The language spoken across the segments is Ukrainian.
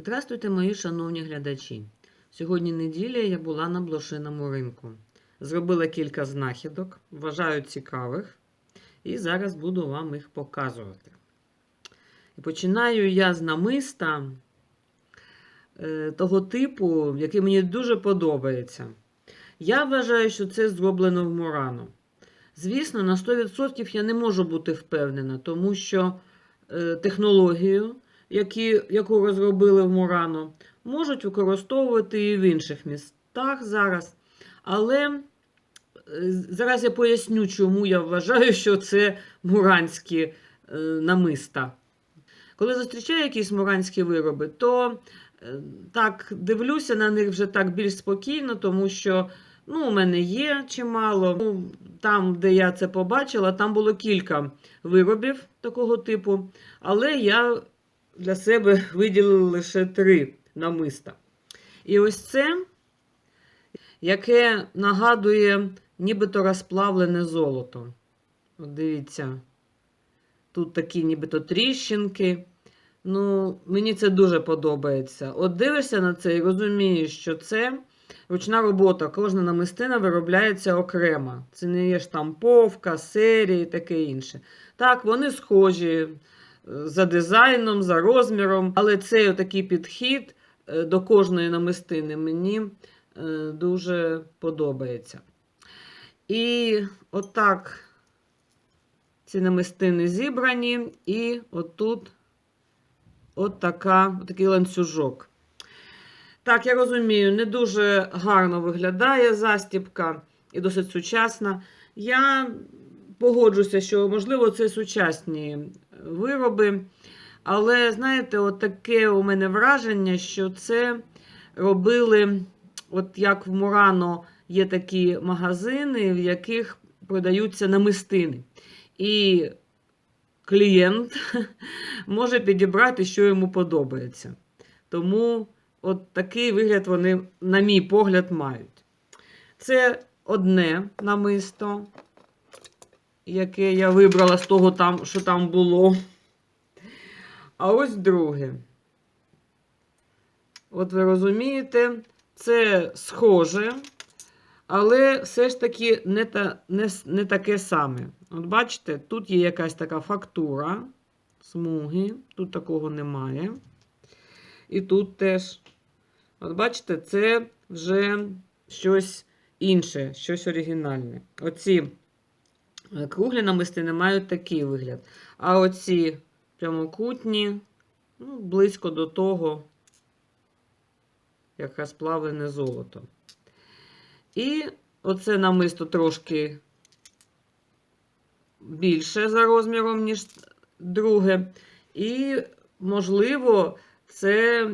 Здравствуйте, мої шановні глядачі. Сьогодні неділя я була на блошиному ринку. Зробила кілька знахідок, вважаю цікавих, і зараз буду вам їх показувати. І починаю я з намиста е, того типу, який мені дуже подобається. Я вважаю, що це зроблено в Мурано. Звісно, на 100% я не можу бути впевнена, тому що е, технологію, які, яку розробили в Мурано, можуть використовувати і в інших містах зараз. Але е, зараз я поясню, чому я вважаю, що це муранські е, намиста. Коли зустрічаю якісь муранські вироби, то е, так дивлюся на них вже так більш спокійно, тому що ну, у мене є чимало. Ну, Там, де я це побачила, там було кілька виробів такого типу, але я для себе виділила лише три намиста. І ось це, яке нагадує нібито розплавлене золото. От дивіться, тут такі нібито тріщинки. Ну, мені це дуже подобається. От дивишся на це і розумієш, що це ручна робота. Кожна намистина виробляється окремо. Це не є штамповка, серія і таке інше. Так, вони схожі за дизайном, за розміром, але цей отакий підхід е, до кожної намистини мені е, дуже подобається. І отак ці намистини зібрані, і отут от такий ланцюжок. Так, я розумію, не дуже гарно виглядає застібка і досить сучасна. Я погоджуся, що, можливо, це сучасні вироби. Але, знаєте, от таке у мене враження, що це робили, от як в Мурано є такі магазини, в яких продаються намистини. І клієнт може підібрати, що йому подобається. Тому от такий вигляд вони, на мій погляд, мають. Це одне намисто, яке я вибрала з того, там, що там було. А ось друге. От ви розумієте, це схоже, але все ж таки не, та, не, не таке саме. От бачите, тут є якась така фактура, смуги, тут такого немає. І тут теж. От бачите, це вже щось інше, щось оригінальне. Оці круглі намистини мають такий вигляд. А оці прямокутні, ну, близько до того, як розплавлене золото. І оце намисто трошки більше за розміром, ніж друге. І, можливо, це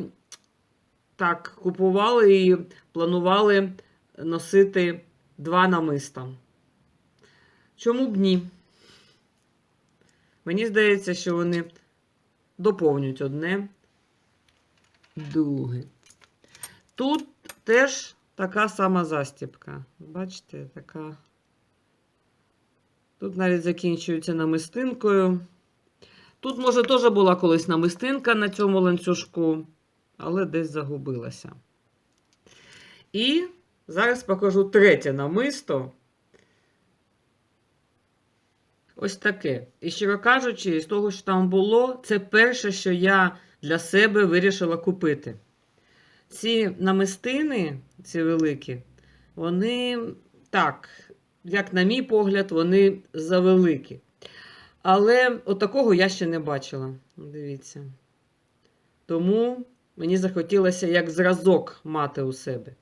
так, купували і планували носити два намиста. Чому б ні? Мені здається, що вони доповнюють одне друге. Тут теж така сама застіпка. Бачите, така. Тут навіть закінчується намистинкою. Тут, може, теж була колись намистинка на цьому ланцюжку, але десь загубилася. І зараз покажу третє намисто. Ось таке. І щиро кажучи, з того, що там було, це перше, що я для себе вирішила купити. Ці намистини, ці великі, вони так, як на мій погляд, вони завеликі. Але отакого я ще не бачила. Дивіться. Тому мені захотілося як зразок мати у себе.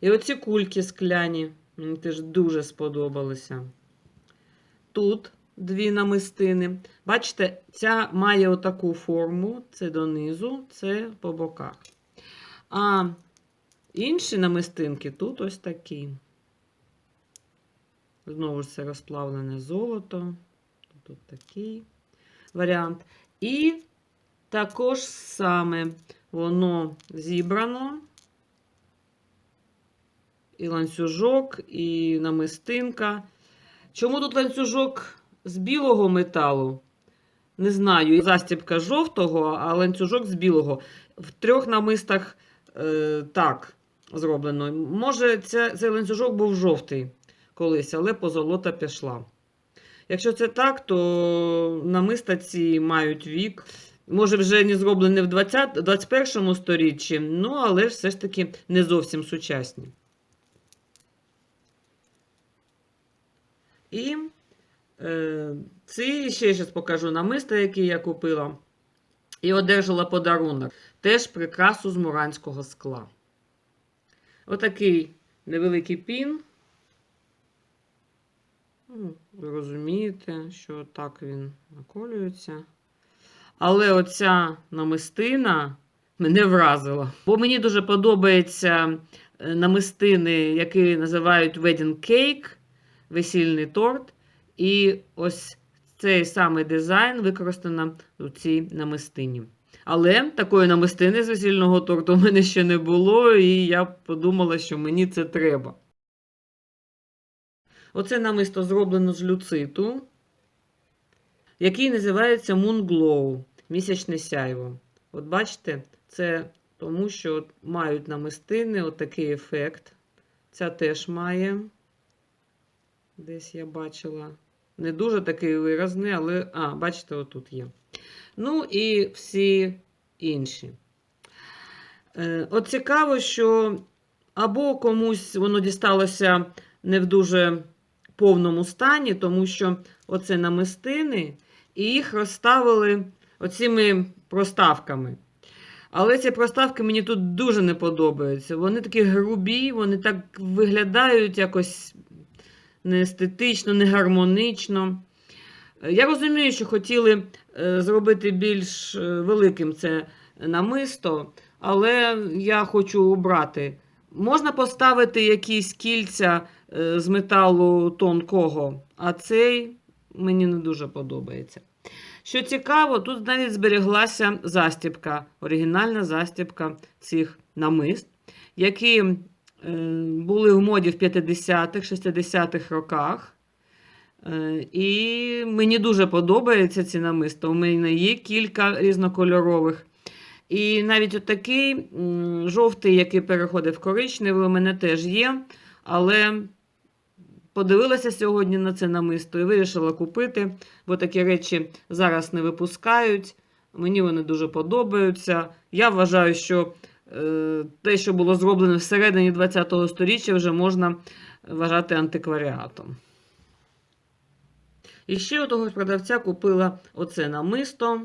І оці кульки скляні, мені теж дуже сподобалися. Тут дві намистини. Бачите, ця має отаку форму, це донизу, це по боках. А інші намистинки тут ось такі. Знову ж це розплавлене золото. Тут такий варіант. І також саме воно зібрано. І ланцюжок, і намистинка. Чому тут ланцюжок з білого металу? Не знаю. Застібка жовтого, а ланцюжок з білого. в трьох намистах е, так зроблено. Може, ця, цей ланцюжок був жовтий колись, але позолота пішла. Якщо це так, то намиста ці мають вік. Може, вже не зроблені в 20, 21 сторіччі, ну, але все ж таки не зовсім сучасні. І ці ще зараз покажу намиста, які я купила. І одержала подарунок. Теж прикрасу з муранського скла. Отакий невеликий пін. Ну, Ви розумієте, що так він наколюється. Але оця намистина мене вразила. Бо мені дуже подобаються е, намистини, які називають wedding cake, весільний торт. І ось цей самий дизайн використано у цій намистині. Але такої намистини з весільного торту в мене ще не було, і я подумала, що мені це треба. Оце намисто зроблено з люциту, який називається Moon Glow місячне сяйво. От бачите, це тому, що мають намистини отакий ефект. Ця теж має. Десь я бачила. Не дуже такий виразний, але. А, бачите, отут є. Ну і всі інші. Е, От цікаво, що або комусь воно дісталося не в дуже повному стані, тому що оце намистини, і їх розставили оціми проставками. Але ці проставки мені тут дуже не подобаються. Вони такі грубі, вони так виглядають якось неестетично, не гармонично. Я розумію, що хотіли е, зробити більш е, великим це намисто, але я хочу обрати. Можна поставити якісь кільця е, з металу тонкого, а цей мені не дуже подобається. Що цікаво, тут навіть збереглася застібка, оригінальна застібка цих намист, які е, були в моді в 50-х, 60-х роках. Е, І мені дуже подобаються ці намиста. У мене є кілька різнокольорових. І навіть отакий жовтий, який переходить в коричневий, у мене теж є. Але подивилася сьогодні на це намисто і вирішила купити, бо такі речі зараз не випускають. Мені вони дуже подобаються. Я вважаю, що е, те, що було зроблено всередині ХХ століття, вже можна вважати антикваріатом. І ще у того продавця купила оце намисто.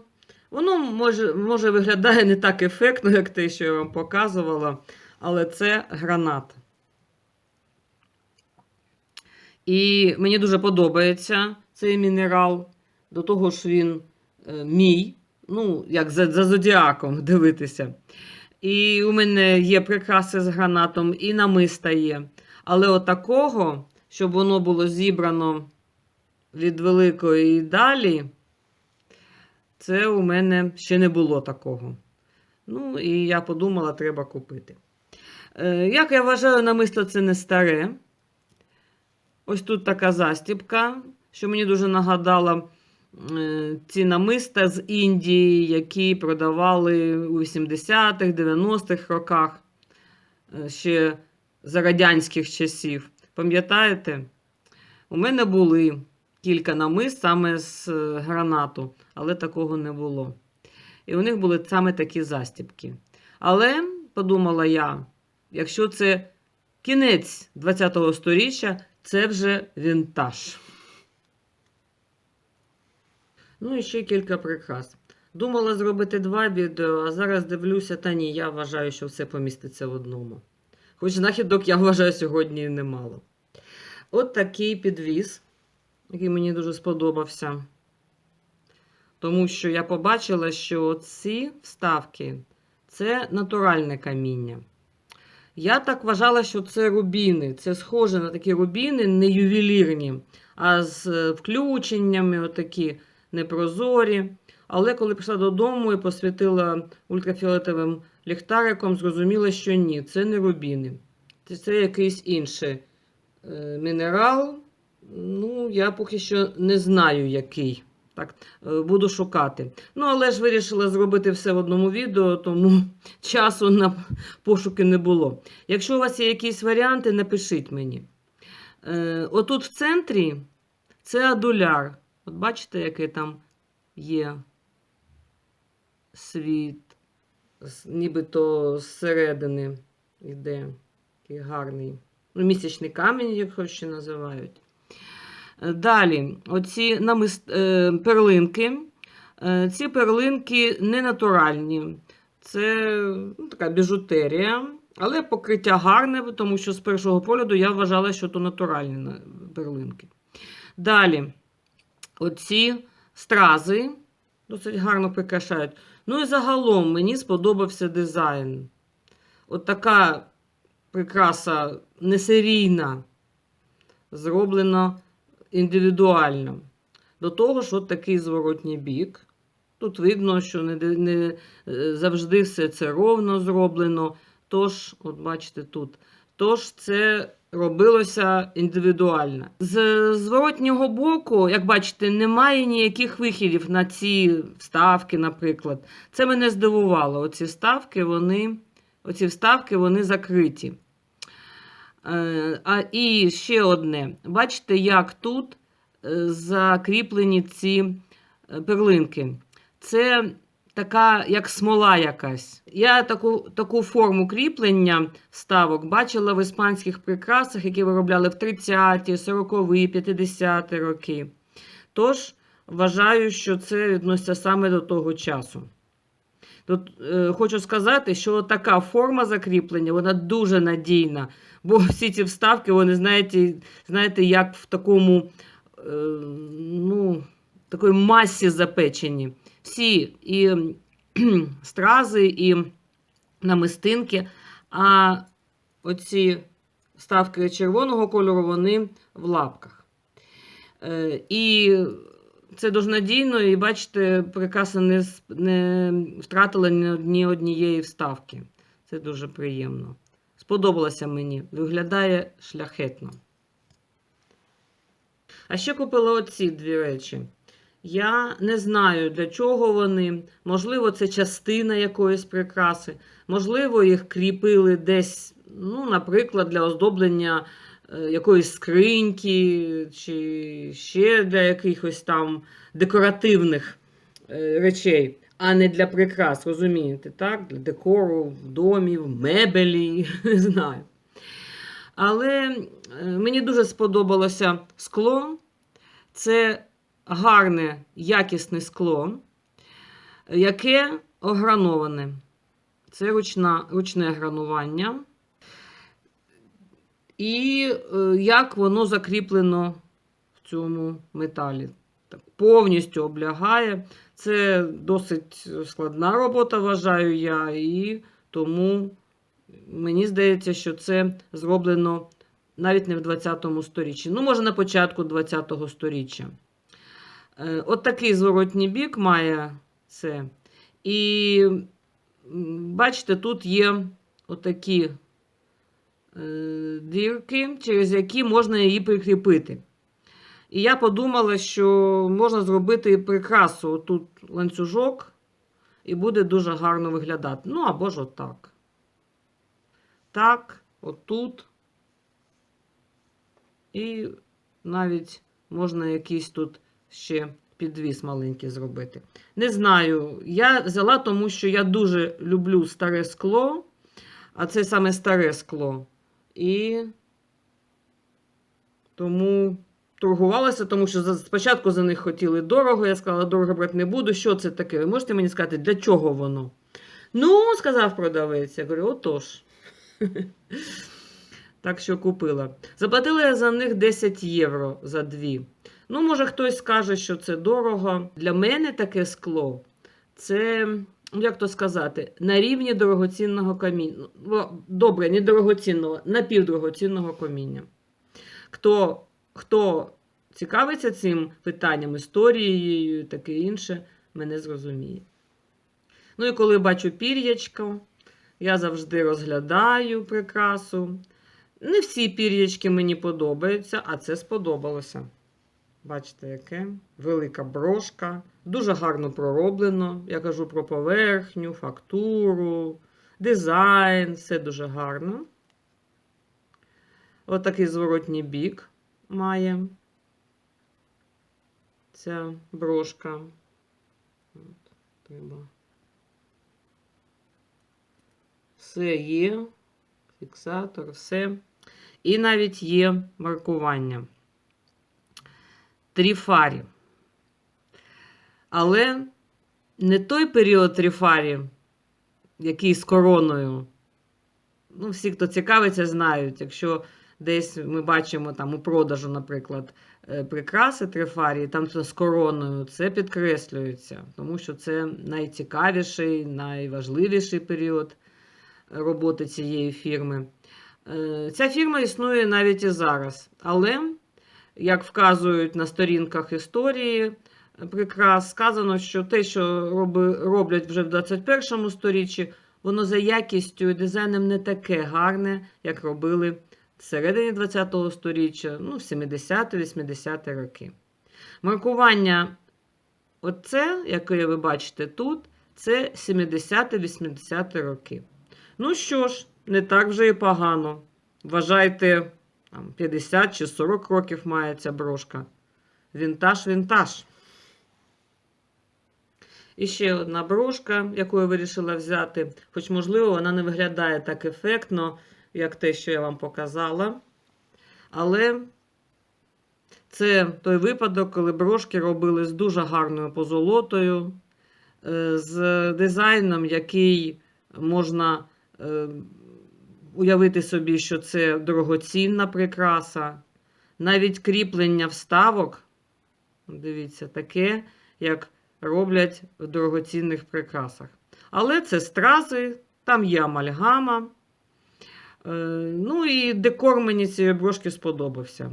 Воно може, може виглядає не так ефектно, як те, що я вам показувала, але це гранат. І мені дуже подобається цей мінерал. До того ж, він е, мій, ну, як за, за зодіаком дивитися. І у мене є прикраси з гранатом, і намиста є. Але отакого, щоб воно було зібрано від великої і далі, це у мене ще не було такого. Ну, і я подумала, треба купити. Е, як я вважаю, намисто це не старе. Ось тут така застібка, що мені дуже нагадала ці намиста з Індії, які продавали у 80-х, 90-х роках, е, ще за радянських часів. Пам'ятаєте? У мене були кілька намист саме з е, гранату, але такого не було. І у них були саме такі застібки. Але, подумала я, якщо це кінець 20-го сторіччя, це вже вінтаж. Ну і ще кілька прикрас. Думала зробити два відео, а зараз дивлюся, та ні, я вважаю, що все поміститься в одному. Хоч знахідок, я вважаю, сьогодні немало. От такий підвіз, який мені дуже сподобався. Тому що я побачила, що ці вставки це натуральне каміння. Я так вважала, що це рубіни. Це схоже на такі рубіни, не ювелірні, а з е, включеннями, отакі непрозорі. Але коли прийшла додому і посвітила ультрафіолетовим ліхтариком, зрозуміла, що ні, це не рубіни. Це, це якийсь інший е, мінерал. Ну, я поки що не знаю, який. Так, е, буду шукати. Ну, але ж вирішила зробити все в одному відео, тому часу на пошуки не було. Якщо у вас є якісь варіанти, напишіть мені. Е, отут в центрі це адуляр. От бачите, який там є світ, нібито зсередини йде. Такий гарний. Ну, місячний камінь, його ще називають. Е, Далі, оці намис... е, перлинки. Е, ці перлинки не натуральні. Це ну, така біжутерія, але покриття гарне, тому що з першого погляду я вважала, що то натуральні перлинки. Далі, оці стрази досить гарно прикрашають. Ну і загалом мені сподобався дизайн. От така прикраса несерійна, зроблена індивідуально. До того ж, от такий зворотній бік. Тут видно, що не, не е, завжди все це ровно зроблено. Тож, от бачите тут. Тож це робилося індивідуально. З зворотнього боку, як бачите, немає ніяких вихідів на ці вставки, наприклад. Це мене здивувало. Оці вставки, вони, оці вставки, вони закриті. Е, А, і ще одне. Бачите, як тут е, закріплені ці е, перлинки. Це така, як смола якась. Я таку, таку форму кріплення вставок бачила в іспанських прикрасах, які виробляли в 30-ті, 40-ті, 50-ті роки. Тож, вважаю, що це відноситься саме до того часу. Тут е, хочу сказати, що така форма закріплення вона дуже надійна, бо всі ці вставки, вони знаєте, знаєте як в такому е, ну, такої масі запечені. Всі і стрази, і намистинки, а оці вставки червоного кольору, вони в лапках. Е, І це дуже надійно, і бачите, прикраса не, не втратила ні однієї вставки. Це дуже приємно. Сподобалося мені. Виглядає шляхетно. А ще купила оці дві речі. Я не знаю, для чого вони. Можливо, це частина якоїсь прикраси. Можливо, їх кріпили десь, ну, наприклад, для оздоблення е, якоїсь скриньки, чи ще для якихось там декоративних е, речей, а не для прикрас, розумієте, так? Для декору в домі, мебелі, не знаю. Але е, мені дуже сподобалося скло. Це гарне, якісне скло, яке ограноване. Це ручна, ручне гранування. І е, як воно закріплено в цьому металі. Так, повністю облягає. Це досить складна робота, вважаю я, і тому мені здається, що це зроблено навіть не в 20 сторіччі. Ну, може, на початку 20 сторіччя. Е, От такий зворотній бік має це. І бачите, тут є отакі е, дірки, через які можна її прикріпити. І я подумала, що можна зробити прикрасу тут ланцюжок, і буде дуже гарно виглядати. Ну, або ж отак. Так, отут. І навіть можна якийсь тут ще підвіс маленький зробити. Не знаю, я взяла, тому що я дуже люблю старе скло, а це саме старе скло. І тому торгувалася, тому що спочатку за них хотіли дорого. Я сказала, дорого брати не буду. Що це таке? Ви можете мені сказати, для чого воно? Ну, сказав продавець. Я говорю, отож. Так що купила. Заплатила я за них 10 євро за дві. Ну, може, хтось скаже, що це дорого. Для мене таке скло це, як то сказати, на рівні дорогоцінного каміння. Добре, не дорогоцінного, напівдорогоцінного каміння. Хто, хто цікавиться цим питанням, історією таке інше, мене зрозуміє. Ну і коли бачу пір'ячко, я завжди розглядаю прикрасу. Не всі пір'ячки мені подобаються, а це сподобалося. Бачите, яке? Велика брошка. Дуже гарно пророблено. Я кажу про поверхню, фактуру, дизайн, все дуже гарно. Отакий зворотній бік має ця брошка. От, треба. Все є, фіксатор, все. І навіть є маркування. Тріфарі. Але не той період тріфарі, який з короною. Ну, всі, хто цікавиться, знають. Якщо десь ми бачимо там у продажу, наприклад, е, прикраси трифарії, там це з короною, це підкреслюється, тому що це найцікавіший, найважливіший період роботи цієї фірми. Е, Ця фірма існує навіть і зараз, але, як вказують на сторінках історії прикрас, сказано, що те, що роблять вже в 21 сторіччі, воно за якістю і дизайном не таке гарне, як робили всередині ХХ століття, ну, в 70-80-ті роки. Маркування, оце, яке ви бачите тут, це 70-80 роки. Ну що ж, не так вже і погано. Вважайте, там, 50 чи 40 років має ця брошка. Вінтаж, вінтаж. І ще одна брошка, яку я вирішила взяти, хоч, можливо, вона не виглядає так ефектно, як те, що я вам показала. Але це той випадок, коли брошки робили з дуже гарною позолотою, е, з дизайном, який можна е, уявити собі, що це дорогоцінна прикраса. Навіть кріплення вставок, дивіться, таке, як роблять в дорогоцінних прикрасах. Але це стрази, там є амальгама. Е, Ну і декор мені цієї брошки сподобався.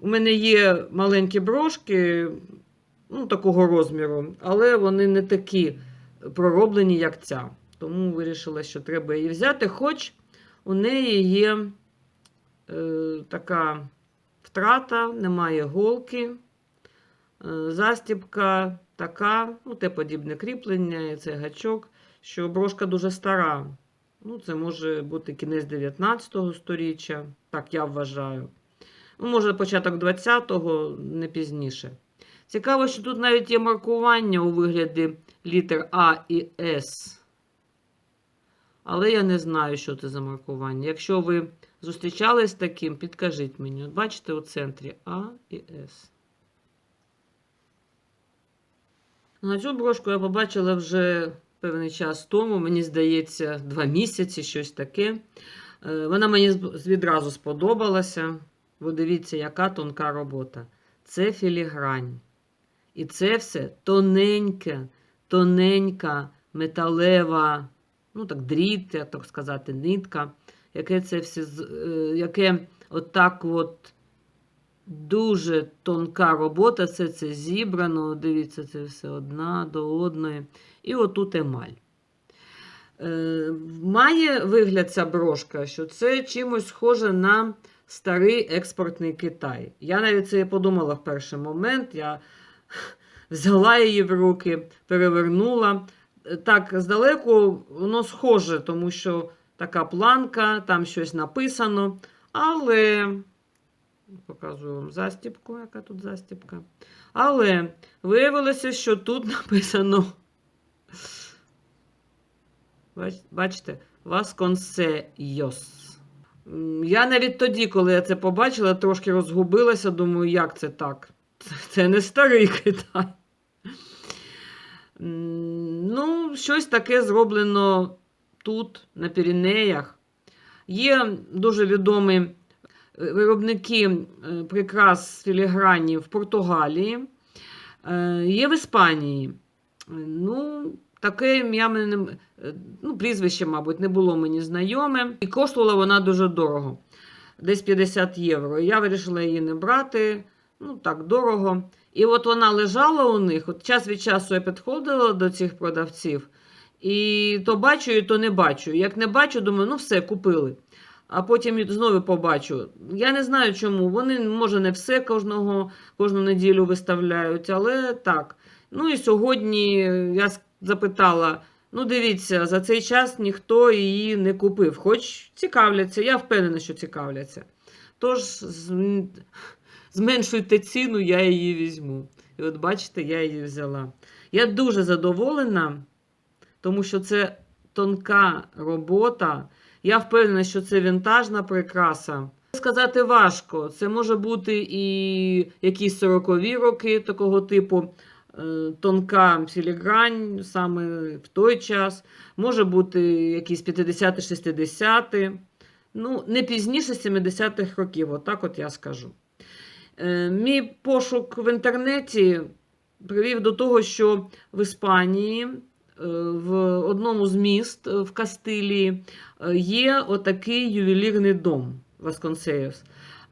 У мене є маленькі брошки ну, такого розміру, але вони не такі пророблені, як ця. Тому вирішила, що треба її взяти, хоч у неї є е, така втрата, немає голки, е, застібка така, ну, те подібне кріплення, і цей гачок, що брошка дуже стара. Ну, це може бути кінець 19 століття, так я вважаю. Ну, може, початок 20-го, не пізніше. Цікаво, що тут навіть є маркування у вигляді літер А і С. Але я не знаю, що це за маркування. Якщо ви зустрічались з таким, підкажіть мені. От бачите у центрі А і С. На цю брошку я побачила вже певний час тому, мені здається, два місяці, щось таке. Е, Вона мені відразу сподобалася. Ви дивіться, яка тонка робота. Це філігрань. І це все тоненьке, тоненька, металева, ну так, дріт, як так сказати, нитка, яке це все, е, яке отак от дуже тонка робота, це це зібрано, дивіться, це все одна до одної. І отут емаль. Е, має вигляд ця брошка, що це чимось схоже на старий експортний Китай. Я навіть це і подумала в перший момент. Я взяла її в руки, перевернула. Так, здалеку воно схоже, тому що така планка, там щось написано. Але показую вам застіпку, яка тут застіпка. Але виявилося, що тут написано. Бачите, Васконсейос. Я навіть тоді, коли я це побачила, трошки розгубилася, думаю, як це так? Це не старий Китай. Ну, щось таке зроблено тут, на Піренеях. Є дуже відомі е, виробники е, прикрас філіграні в Португалії, е, є в Іспанії. Ну, таке ім'я мене, ну, прізвище, мабуть, не було мені знайоме. І коштувала вона дуже дорого. Десь 50 євро. Я вирішила її не брати. Ну, так, дорого. І от вона лежала у них. От час від часу я підходила до цих продавців. І то бачу, і то не бачу. Як не бачу, думаю, ну все, купили. а потім знову побачу. Я не знаю чому. Вони, може, не все кожного, кожну неділю виставляють, але так. Ну і сьогодні я запитала: ну, дивіться, за цей час ніхто її не купив, хоч цікавляться, я впевнена, що цікавляться. Тож зменшуйте ціну, я її візьму. І от бачите, я її взяла. Я дуже задоволена, тому що це тонка робота. Я впевнена, що це вінтажна прикраса. Сказати важко. Це може бути і якісь 40-ві роки такого типу, е, тонка філігрань саме в той час. Може бути якісь 50-60-ті. Ну, не пізніше 70-х років, отак от я скажу. Е, Мій пошук в інтернеті привів до того, що в Іспанії, е, в одному з міст е, в Кастилії, є отакий ювелірний дом Васконсеївс.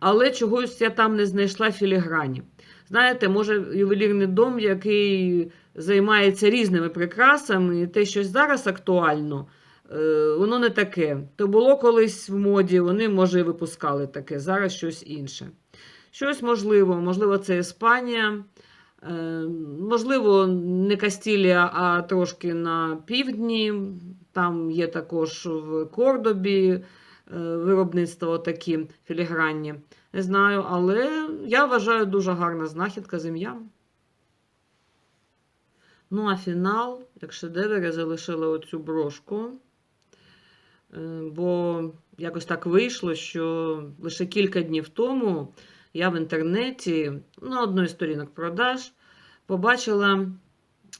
Але чогось я там не знайшла філіграні. Знаєте, може, ювелірний дом, який займається різними прикрасами, і те, що зараз актуально, воно не таке. То було колись в моді, вони, може, випускали таке, зараз щось інше. Щось можливо, можливо, це Іспанія. Е, Можливо, не Кастілія, а трошки на півдні. Там є також в Кордобі е, виробництво такі філігранні. Не знаю, але я вважаю дуже гарна знахідка з ім'ям. Ну, а фінал, як шедевр, я залишила оцю брошку. Е, Бо якось так вийшло, що лише кілька днів тому я в інтернеті на одній з сторінок продаж побачила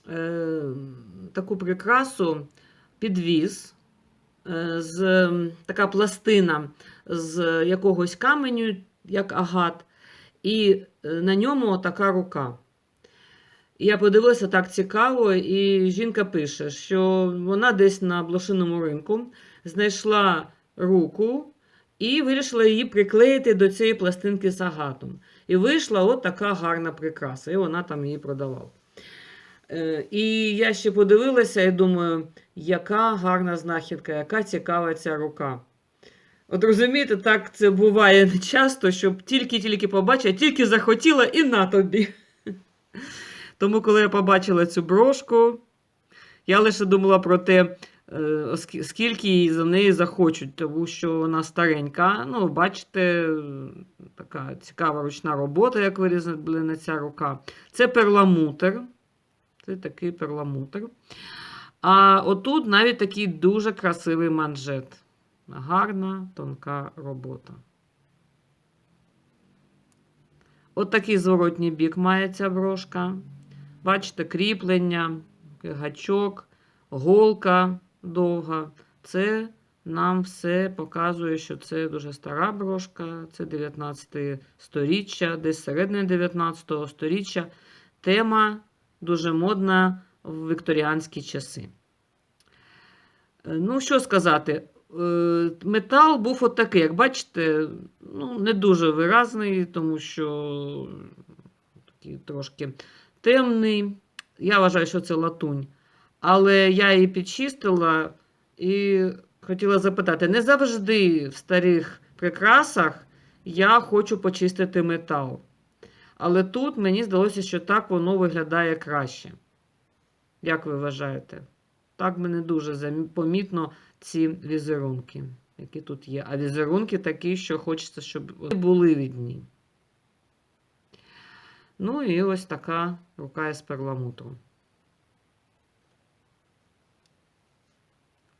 е, таку прикрасу підвіз, е, з, така пластина з якогось каменю, як агат, і е, на ньому така рука. Я подивилася так цікаво, і жінка пише, що вона десь на блошиному ринку знайшла руку і вирішила її приклеїти до цієї пластинки з агатом. І вийшла от така гарна прикраса, і вона там її продавала. Е, І я ще подивилася і думаю, яка гарна знахідка, яка цікава ця рука. От розумієте, так це буває часто, щоб тільки-тільки побачила, тільки захотіла і на тобі. Тому, коли я побачила цю брошку, я лише думала про те, скільки її за неї захочуть, тому що вона старенька. Ну, бачите, така цікава ручна робота, як вирізана ця рука. Це перламутр. Це такий перламутр. А отут навіть такий дуже красивий манжет. Гарна, тонка робота. От такий зворотній бік має ця брошка. Бачите, кріплення, гачок, голка довга. Це нам все показує, що це дуже стара брошка, це 19 сторіччя, десь середини 19 сторіччя. Тема дуже модна в вікторіанські часи. Ну, що сказати, Е, метал був отакий, як бачите, ну, не дуже виразний, тому що такий трошки темний. Я вважаю, що це латунь. Але я її підчистила і хотіла запитати: не завжди в старих прикрасах я хочу почистити метал. Але тут мені здалося, що так воно виглядає краще. Як ви вважаєте? Так мене дуже помітно ці візерунки, які тут є. А візерунки такі, що хочеться, щоб вони були видні. Ну і ось така рука із перламутру.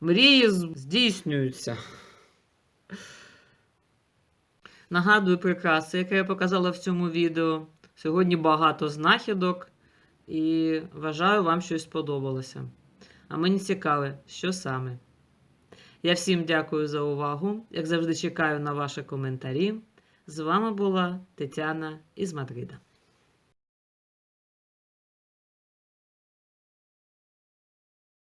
Мрії здійснюються. Нагадую прикраси, яке я показала в цьому відео. Сьогодні багато знахідок і вважаю, вам щось сподобалося. А мені цікаво, що саме. Я всім дякую за увагу. Як завжди, чекаю на ваші коментарі. З вами була Тетяна із Мадрида.